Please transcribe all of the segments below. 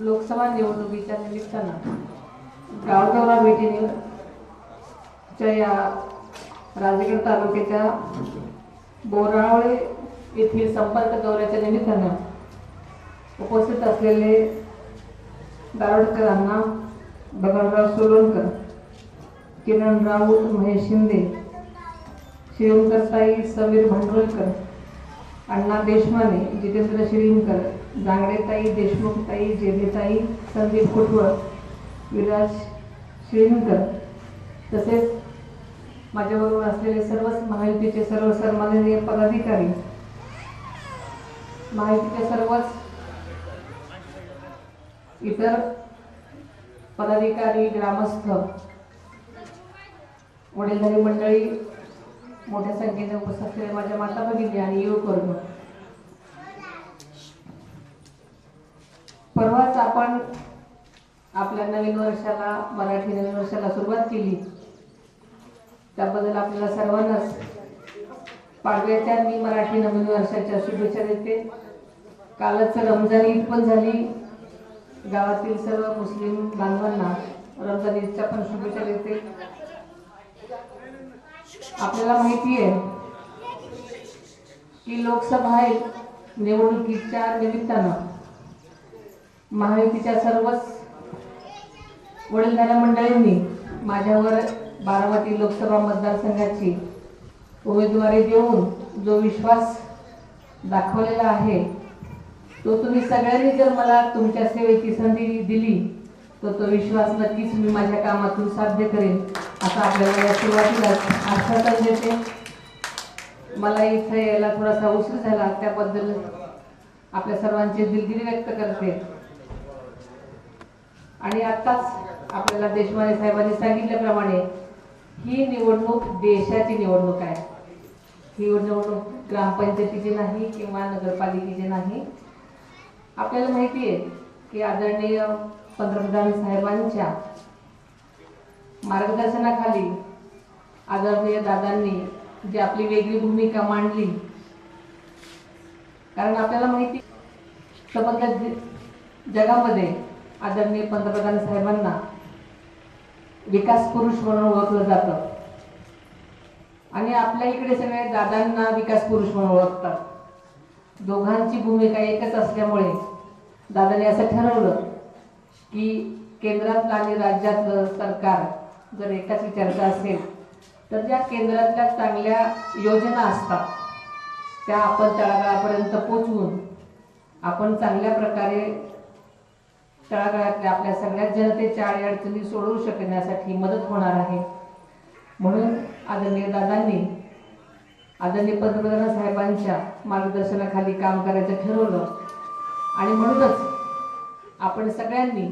लोकसभा निवडणुकीच्या निमित्तानं गावगावा भेटीने च्या या राजगड तालुक्याच्या बोरावळे येथील संपर्क दौऱ्याच्या निमित्तानं उपस्थित असलेले दारोडकरांना बगनराव सोलनकर किरण राऊत महेश शिंदे श्रीवंकरताई समीर भांडवलकर अण्णा देशमाने जितेंद्र श्रींकर जांगडेताई देशमुखताई जेधेताई संदीप कुटवळ विराज श्रींकर तसेच माझ्याबरोबर असलेले सर्वच महायुतीचे सर्व सन्माननीय पदाधिकारी महायुतीचे सर्वच इतर पदाधिकारी ग्रामस्थ वडीलधारी मंडळी मोठ्या संख्येने उपस्थित असलेले माझ्या माता भगिनी आणि युवक वर्ग परवाच आपण आपल्या नवीन वर्षाला मराठी नवीन वर्षाला सुरुवात केली. त्याबद्दल आपल्याला सर्वांनाच पाडव्याच्या मी मराठी नवीन वर्षाच्या शुभेच्छा देते. कालच रमजान ईद पण झाली. गावातील सर्व मुस्लिम बांधवांना रमजान ईदच्या पण शुभेच्छा देते. आपल्याला माहिती आहे की लोकसभा निवडणुकीच्या निमित्तानं. महायुतीच्या सर्वच वडीलधाऱ्या मंडळींनी माझ्यावर बारामती लोकसभा मतदारसंघाची उमेदवारी देऊन जो विश्वास दाखवलेला आहे तो तुम्ही सगळ्यांनी जर मला तुमच्या सेवेची संधी दिली तर तो विश्वास नक्कीच मी माझ्या कामातून साध्य करेन. असं आपल्याला या सुरुवातीलाच आश्वासन देते. मला इथं यायला थोडासा उशीर झाला त्याबद्दल आपल्या सर्वांचे दिलगिरी व्यक्त करते. आणि आत्ताच आपल्याला देशमाने साहेबांनी सांगितल्याप्रमाणे ही निवडणूक देशाची निवडणूक आहे. ही निवडणूक ग्रामपंचायतीची नाही किंवा नगरपालिकेची नाही. आपल्याला माहिती आहे की आदरणीय पंतप्रधान साहेबांच्या मार्गदर्शनाखाली आदरणीय दादांनी जी आपली वेगळी भूमिका मांडली कारण आपल्याला माहिती संबंध जगामध्ये आदरणीय पंतप्रधान साहेबांना विकास पुरुष म्हणून ओळखलं जातं. आणि आपल्या इकडे सगळे दादांना विकास पुरुष म्हणून ओळखतात. दोघांची भूमिका एकच असल्यामुळे दादाने असं ठरवलं की केंद्रातलं आणि राज्यातलं सरकार जर एकाच विचारचं असेल तर ज्या केंद्रातल्या चांगल्या योजना असतात त्या आपण तळागाळापर्यंत पोचवून आपण चांगल्या प्रकारे तळागाळातल्या आपल्या सगळ्या जनतेच्या अडीअडचणी सोडवू शकण्यासाठी मदत होणार आहे. म्हणून आदरणीय दादांनी आदरणीय पंतप्रधान साहेबांच्या मार्गदर्शनाखाली काम करायचं ठरवलं. आणि म्हणूनच आपण सगळ्यांनी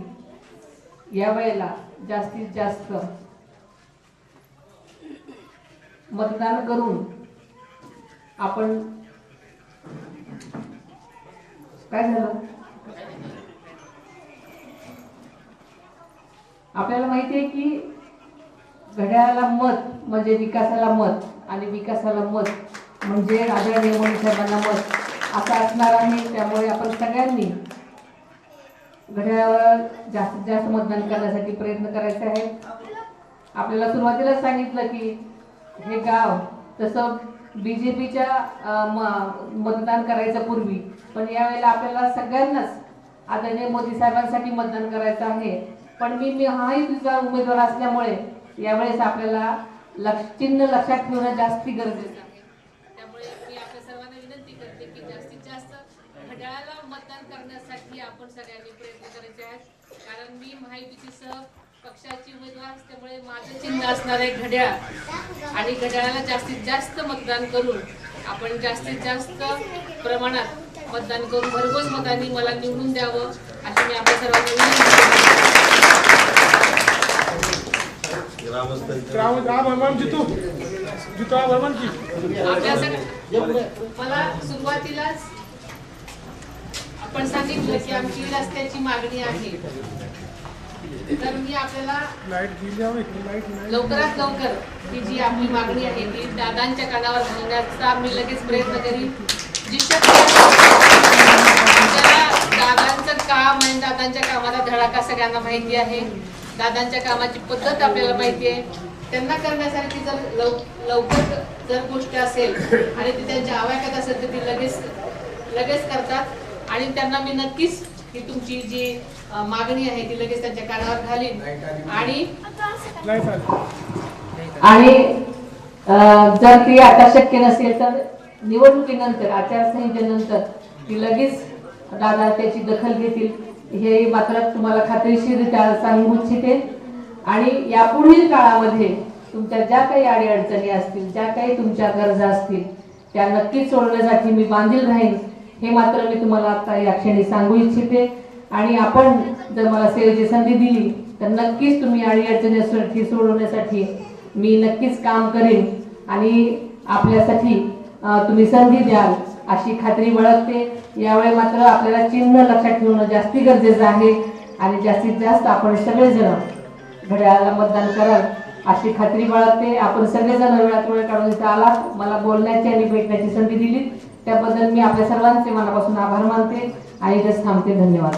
या वेळेला जास्तीत जास्त मतदान करून आपण काय झालं? आपल्याला माहिती आहे की घड्याळाला मत म्हणजे विकासाला मत आणि विकासाला मत म्हणजे आदरणीय मोदी साहेबांना मत. असं असणार आहे त्यामुळे आपण सगळ्यांनी घड्याळावर जास्तीत जास्त मतदान करण्यासाठी प्रयत्न करायचे आहे आपल्याला सुरुवातीला सांगितलं की हे गाव तसं बी जे पीच्या मतदान करायचं पूर्वी पण यावेळेला आपल्याला सगळ्यांनाच आदरणीय मोदी साहेबांसाठी मतदान करायचं आहे. पण मी मी हाही तुझा उमेदवार असल्यामुळे यावेळेस आपल्याला लक्ष चिन्ह लक्षात ठेवणं जास्ती गरजेचं आहे. त्यामुळे मी आपल्या सर्वांना विनंती करते की जास्तीत जास्त घड्याळाला मतदान करण्यासाठी आपण सगळ्यांनी प्रयत्न करायचे आहेत. कारण मी माहितीची सह पक्षाची उमेदवार असल्यामुळे माझं चिन्ह असणार आहे घड्याळ. आणि घड्याळाला जास्तीत जास्त मतदान करून आपण जास्तीत जास्त प्रमाणात मतदान करून भरघोस मतांनी मला निवडून द्यावं अशी मी आपल्या सर्वांना मला सुरुवातीलाच आपण सांगितलं की आमची रस्त्याची मागणी आहे. तर मी आपल्याला लवकरात लवकर ही जी आपली मागणी आहे ती दादांच्या कानावर घालण्याचा मी लगेच प्रयत्न करीन. जी शक्य दादांचं काम आणि दादांच्या कामाला धडाका सगळ्यांना माहिती आहे. दादांच्या कामाची पद्धत आपल्याला माहिती आहे. त्यांना करण्यासाठी जर लव लवकर जर गोष्ट असेल आणि ती त्यांच्या आवाक्यात असेल तर ती लगेच लगेच करतात आणि त्यांना मी नक्कीच ही तुमची जी मागणी आहे ती लगेच त्यांच्या कानावर घालीन. आणि आणि जर ती आता शक्य नसेल तर निवडणुकीनंतर आचारसंहितेनंतर ती लगेच दादा त्याची दखल घेतील. हे मात्र तुम्हाला खात्रीशीर सांगू इच्छिते आणि यापुढील काळामध्ये तुमच्या ज्या काही अडीअडचणी असतील ज्या काही तुमच्या गरजा असतील त्या नक्कीच सोडवण्यासाठी मी बांधील राहीन. हे मात्र मी तुम्हाला आता या क्षणी सांगू इच्छिते. आणि आपण जर मला सेवेची संधी दिली तर नक्कीच तुम्ही अडीअडचणी सोडवण्यासाठी मी नक्कीच काम करेन. आणि आपल्यासाठी तुम्ही संधी द्याल अशी खात्री बाळगते यावेळी मात्र आपल्याला चिन्ह लक्षात ठेवणं जास्ती गरजेचं आहे आणि जास्तीत जास्त आपण सगळेजण घड्याळाला मतदान कराल अशी खात्री बाळगते आपण सगळेजण वेळात वेळ काढून इथं आलात. मला बोलण्याची आणि भेटण्याची संधी दिली त्याबद्दल मी आपल्या सर्वांचे मनापासून आभार मानते आणि इथेच थांबते. धन्यवाद.